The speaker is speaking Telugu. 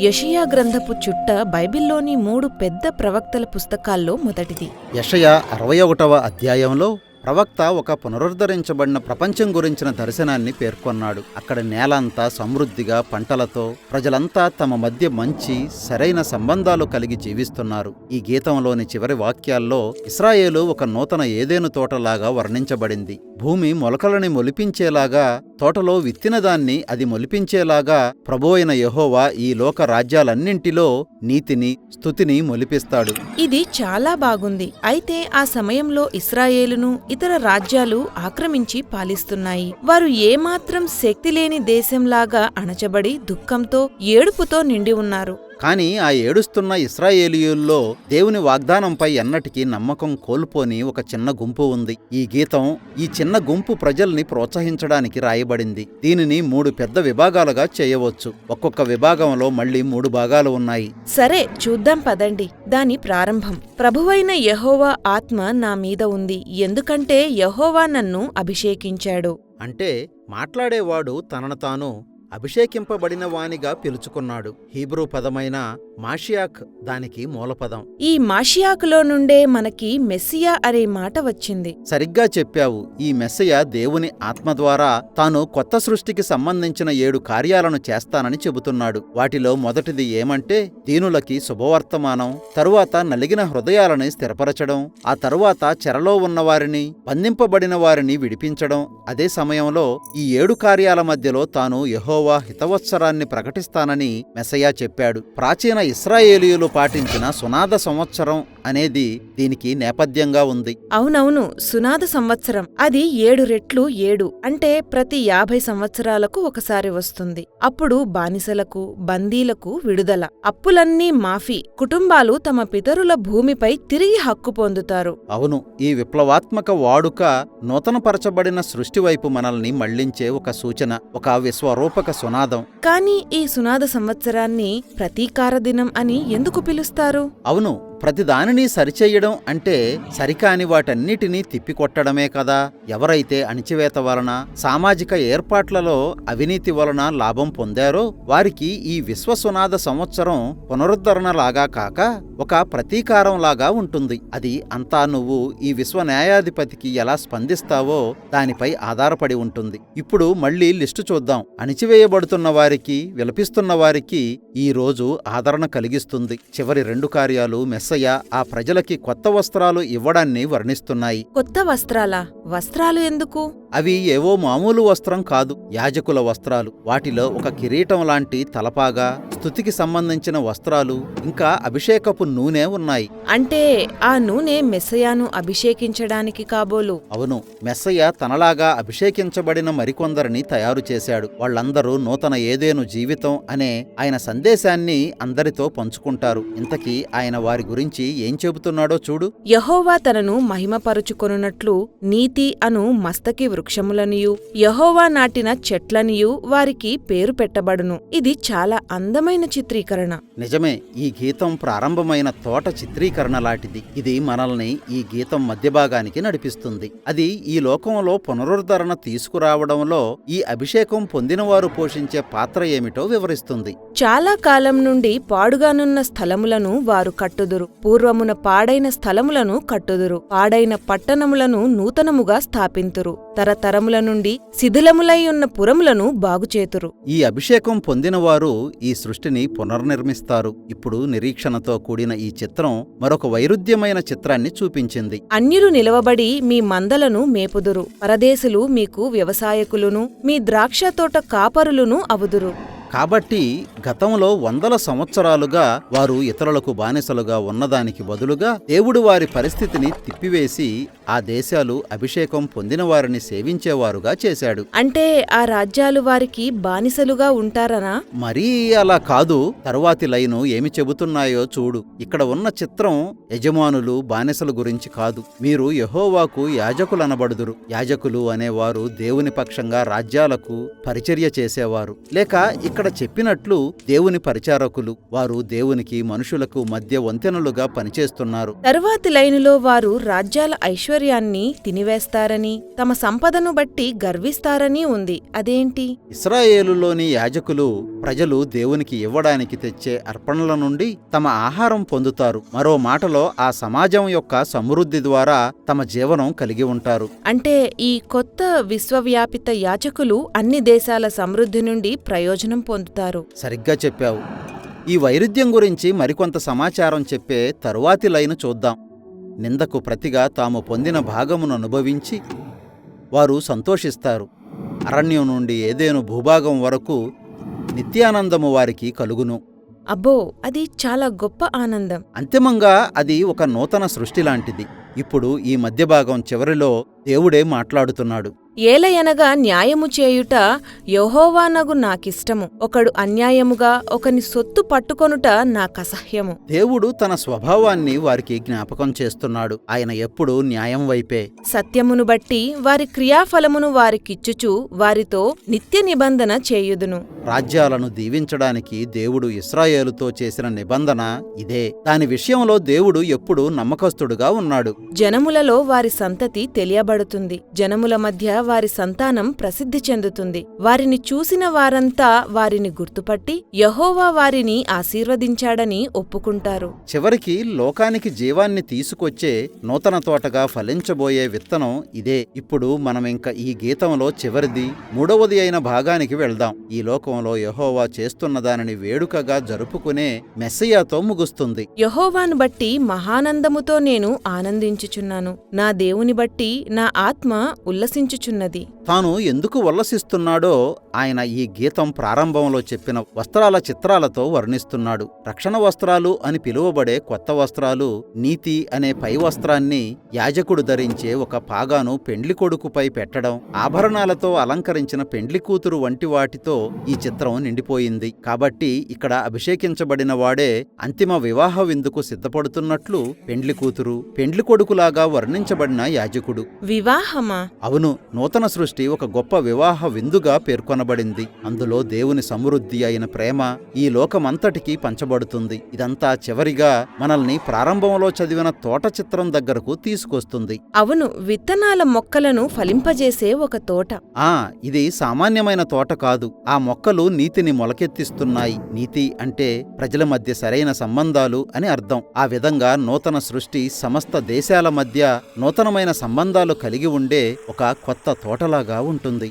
యషియా గ్రంథపు చుట్ట బైబిల్లోని మూడు పెద్ద ప్రవక్తల పుస్తకాల్లో మొదటిది. యషయా అరవై ఒకటవ అధ్యాయంలో ప్రవక్త ఒక పునరుద్ధరించబడిన ప్రపంచం గురించిన దర్శనాన్ని పేర్కొన్నాడు. అక్కడ నేల అంతా సమృద్ధిగా పంటలతో ప్రజలంతా తమ మధ్య మంచి సరైన సంబంధాలు కలిగి జీవిస్తున్నారు. ఈ గీతంలోని చివరి వాక్యాల్లో ఇస్రాయేలు ఒక నూతన ఏదేను తోటలాగా వర్ణించబడింది. భూమి మొలకలని మొలిపించేలాగా తోటలో విత్తిన దాన్ని అది మొలిపించేలాగా ప్రభోయిన యహోవా యెహోవా ఈ లోక రాజ్యాలన్నింటిలో నీతిని స్థుతిని మొలిపిస్తాడు. ఇది చాలా బాగుంది. అయితే ఆ సమయంలో ఇస్రాయేలును ఇతర రాజ్యాలు ఆక్రమించి పాలిస్తున్నాయి. వారు ఏమాత్రం శక్తి లేని దేశంలాగా అణచబడి దుఃఖంతో ఏడుపుతో నిండి ఉన్నారు. కాని ఆ ఏడుస్తున్న ఇస్రాయేలీయుల్లో దేవుని వాగ్దానంపై ఎన్నటికీ నమ్మకం కోల్పోని ఒక చిన్న గుంపు ఉంది. ఈ గీతం ఈ చిన్న గుంపు ప్రజల్ని ప్రోత్సహించడానికి రాయబడింది. దీనిని మూడు పెద్ద విభాగాలుగా చేయవచ్చు. ఒక్కొక్క విభాగంలో మళ్ళీ మూడు భాగాలు ఉన్నాయి. సరే చూద్దాం పదండి. దాని ప్రారంభం. ప్రభువైన యెహోవా ఆత్మ నా మీద ఉంది. ఎందుకంటే యెహోవా నన్ను అభిషేకించాడు. అంటే మాట్లాడేవాడు తనను తాను అభిషేకింపబడిన వానిగా పిలుచుకున్నాడు. హీబ్రూ పదమైన మాషియాక్ దానికి మూలపదం. ఈ మాషియాకులో నుండే మనకి మెస్సియా అనే మాట వచ్చింది. సరిగ్గా చెప్పావు. ఈ మెస్సయ దేవుని ఆత్మ ద్వారా తాను కొత్త సృష్టికి సంబంధించిన ఏడు కార్యాలను చేస్తానని చెబుతున్నాడు. వాటిలో మొదటిది ఏమంటే దీనులకి శుభవర్తమానం తరువాత నలిగిన హృదయాలని స్థిరపరచడం ఆ తరువాత చెరలో ఉన్నవారిని బంధింపబడిన వారిని విడిపించడం. అదే సమయంలో ఈ ఏడు కార్యాల మధ్యలో తాను యెహోవా హితవత్సరాన్ని ప్రకటిస్తానని మెస్సయా చెప్పాడు. ప్రాచీన ఇస్రాయేలీయులు పాటించిన సునాద సంవత్సరం అనేది దీనికి నేపథ్యంగా ఉంది. అవునవును సునాద సంవత్సరం. అది ఏడు రెట్లు ఏడు. అంటే ప్రతి యాభై సంవత్సరాలకు ఒకసారి వస్తుంది. అప్పుడు బానిసలకు బందీలకు విడుదల. అప్పులన్నీ మాఫీ. కుటుంబాలు తమ పితరుల భూమిపై తిరిగి హక్కు పొందుతారు. అవును ఈ విప్లవాత్మక వాడుక నూతనపరచబడిన సృష్టి వైపు మనల్ని మళ్ళించే ఒక సూచన ఒక విశ్వరూపక సునాదం. కానీ ఈ సునాద సంవత్సరాన్ని ప్రతీకార దినం అని ఎందుకు పిలుస్తారు? అవును ప్రతిదానిని సరిచేయడం అంటే సరికాని వాటన్నిటినీ తిప్పికొట్టడమే కదా. ఎవరైతే అణిచివేత వలన సామాజిక ఏర్పాట్లలో అవినీతి వలన లాభం పొందారో వారికి ఈ విశ్వసునాద సంవత్సరం పునరుద్ధరణలాగా కాక ఒక ప్రతీకారంలాగా ఉంటుంది. అది అంతా నువ్వు ఈ విశ్వ న్యాయాధిపతికి ఎలా స్పందిస్తావో దానిపై ఆధారపడి ఉంటుంది. ఇప్పుడు మళ్ళీ లిస్టు చూద్దాం. అణిచివేయబడుతున్న వారికి విలపిస్తున్న వారికి ఈ రోజు ఆదరణ కలిగిస్తుంది. చివరి రెండు కార్యాలు మెస్సయ్య ఆ ప్రజలకి కొత్త వస్త్రాలు ఇవ్వడాన్ని వర్ణిస్తున్నాయి. కొత్త వస్త్రాలా? వస్త్రాలు ఎందుకు? అవి ఏవో మామూలు వస్త్రం కాదు యాజకుల వస్త్రాలు. వాటిలో ఒక కిరీటం లాంటి తలపాగా స్థుతికి సంబంధించిన వస్త్రాలు ఇంకా అభిషేకపు నూనె ఉన్నాయి. అంటే ఆ నూనె మెస్సయాను అభిషేకించడానికి కాబోలు? అవును మెస్సయ్య తనలాగా అభిషేకించబడిన మరికొందరిని తయారు చేశాడు. వాళ్ళందరూ నూతన ఏదేను జీవితం అనే ఆయన సందేశాన్ని అందరితో పంచుకుంటారు. ఇంతకీ ఆయన వారి గురించి ఏం చెబుతున్నాడో చూడు. యహోవా తనను మహిమపరుచుకొనున్నట్లు నీతి అను మస్తకి వృక్షములనియు యహోవా నాటిన చెట్లనియు వారికి పేరు పెట్టబడును. ఇది చాలా అందమైన చిత్రీకరణ. నిజమే ఈ గీతం ప్రారంభమైన తోట చిత్రీకరణ లాంటిది. ఇది మనల్ని ఈ గీతం మధ్య భాగానికి నడిపిస్తుంది. అది ఈ లోకంలో పునరుద్ధరణ తీసుకురావడంలో ఈ అభిషేకం పొందినవారు పోషించే పాత్ర ఏమిటో వివరిస్తుంది. చాలా కాలం నుండి పాడుగానున్న స్థలములను వారు కట్టుదురు. పూర్వమున పాడైన స్థలములను కట్టుదురు. పాడైన పట్టణములను నూతనముగా స్థాపింతురు. తరతరముల నుండి శిథిలములై ఉన్న పురములను బాగుచేతురు. ఈ అభిషేకం పొందినవారు ఈ సృష్టిని పునర్నిర్మిస్తారు. ఇప్పుడు నిరీక్షణతో కూడిన ఈ చిత్రం మరొక వైరుధ్యమైన చిత్రాన్ని చూపించింది. అన్యులు నిలవబడి మీ మందలను మేపుదురు. పరదేశులు మీకు వ్యవసాయకులును మీ ద్రాక్ష తోట కాపరులును అవుదురు కాబట్టి గతంలో వందల సంవత్సరాలుగా వారు ఇతరులకు బానిసలుగా ఉన్నదానికి బదులుగా దేవుడు వారి పరిస్థితిని తిప్పివేసి ఆ దేశాలు అభిషేకం పొందిన వారిని సేవించేవారుగా చేశాడు. అంటే ఆ రాజ్యాలు వారికి బానిసలుగా ఉంటారనా? మరీ అలా కాదు తరువాతి లైను ఏమి చెబుతున్నాయో చూడు. ఇక్కడ ఉన్న చిత్రం యజమానులు బానిసల గురించి కాదు. మీరు యహోవాకు యాజకులనబడుదురు. యాజకులు అనేవారు దేవుని పక్షంగా రాజ్యాలకు పరిచర్య చేసేవారు. లేక ఇక్కడ చెప్పినట్లు దేవుని పరిచారకులు. వారు దేవునికి మనుషులకు మధ్య వంతెనలుగా పనిచేస్తున్నారు. తరువాతి లైనులో వారు రాజ్యాల ఐశ్వర్యాన్ని తినివేస్తారని తమ సంపదను బట్టి గర్విస్తారని ఉంది. అదేంటి? ఇస్రాయేలులోని యాజకులు ప్రజలు దేవునికి ఇవ్వడానికి తెచ్చే అర్పణల నుండి తమ ఆహారం పొందుతారు. మరో మాటలో ఆ సమాజం యొక్క సమృద్ధి ద్వారా తమ జీవనం కలిగి ఉంటారు. అంటే ఈ కొత్త విశ్వవ్యాపిత యాచకులు అన్ని దేశాల సమృద్ధి నుండి ప్రయోజనం పొందుతారు. సరిగ్గా చెప్పావు. ఈ వైరుధ్యం గురించి మరికొంత సమాచారం చెప్పే తరువాతి లైను చూద్దాం. నిందకు ప్రతిగా తాము పొందిన భాగమును అనుభవించి వారు సంతోషిస్తారు. అరణ్యం నుండి ఏదేను భూభాగం వరకు నిత్యానందము వారికి కలుగును. అబ్బో అది చాలా గొప్ప ఆనందం. అంతిమంగా అది ఒక నూతన సృష్టి లాంటిది. ఇప్పుడు ఈ మధ్య భాగం చివరిలో దేవుడే మాట్లాడుతున్నాడు. ఏలయనగా న్యాయము చేయుట యహోవానగు నాకిష్టము. ఒకడు అన్యాయముగా ఒకని సొత్తు పట్టుకొనుట నాకసహ్యము. దేవుడు తన స్వభావాన్ని వారికి జ్ఞాపకం చేస్తున్నాడు. ఆయన ఎప్పుడూ న్యాయం వైపే. సత్యమును బట్టి వారి క్రియాఫలమును వారికిచ్చుచు వారితో నిత్య నిబంధన చేయుదును. రాజ్యాలను దీవించడానికి దేవుడు ఇస్రాయేలుతో చేసిన నిబంధన ఇదే. దాని విషయంలో దేవుడు ఎప్పుడూ నమ్మకస్తుడుగా ఉన్నాడు. జనములలో వారి సంతతి తెలియబడుతుంది. జనముల మధ్య వారి సంతానం ప్రసిద్ధి చెందుతుంది. వారిని చూసిన వారంతా వారిని గుర్తుపట్టి యహోవా వారిని ఆశీర్వదించాడని ఒప్పుకుంటారు. చివరికి లోకానికి జీవాన్ని తీసుకొచ్చే నూతన తోటగా ఫలించబోయే విత్తనం ఇదే. ఇప్పుడు మనం ఇంక ఈ గీతంలో చివరిది మూడవది అయిన భాగానికి వెళ్దాం. ఈ లోకంలో యహోవా చేస్తున్న దానిని వేడుకగా జరుపుకునే మెస్సయ్యాతో ముగుస్తుంది. యహోవాను బట్టి మహానందముతో నేను ఆనందించుచున్నాను. నా దేవుని బట్టి నా ఆత్మ ఉల్లసించుచున్నది తాను ఎందుకు ఉల్లసిస్తున్నాడో ఆయన ఈ గీతం ప్రారంభంలో చెప్పిన వస్త్రాల చిత్రాలతో వర్ణిస్తున్నాడు. రక్షణ వస్త్రాలు అని పిలువబడే కొత్త వస్త్రాలు నీతి అనే పై వస్త్రాన్ని యాజకుడు ధరించే ఒక పాగాను పెండ్లి కొడుకుపై పెట్టడం ఆభరణాలతో అలంకరించిన పెండ్లి కూతురు వంటి వాటితో ఈ చిత్రం నిండిపోయింది. కాబట్టి ఇక్కడ అభిషేకించబడిన వాడే అంతిమ వివాహ విందుకు సిద్ధపడుతున్నట్లు పెండ్లి కూతురు పెండ్లి కొడుకులాగా వర్ణించబడిన యాజకుడు. వివాహమా? అవును నూతన సృష్టి ఒక గొప్ప వివాహ విందుగా పేర్కొనబడింది. అందులో దేవుని సమృద్ధి అయిన ప్రేమ ఈ లోకమంతటికీ పంచబడుతుంది. ఇదంతా చివరిగా మనల్ని ప్రారంభంలో చదివిన తోట చిత్రం దగ్గరకు తీసుకొస్తుంది. అవును విత్తనాల మొక్కలను ఫలింపజేసే ఒక తోట. ఆ ఇది సామాన్యమైన తోట కాదు. ఆ మొక్కలు నీతిని మొలకెత్తిస్తున్నాయి. నీతి అంటే ప్రజల మధ్య సరైన సంబంధాలు అని అర్థం. ఆ విధంగా నూతన సృష్టి సమస్త దేశాల మధ్య నూతనమైన సంబంధాలు కలిగి ఉండే ఒక కొత్త తోటలాగా ఉంటుంది.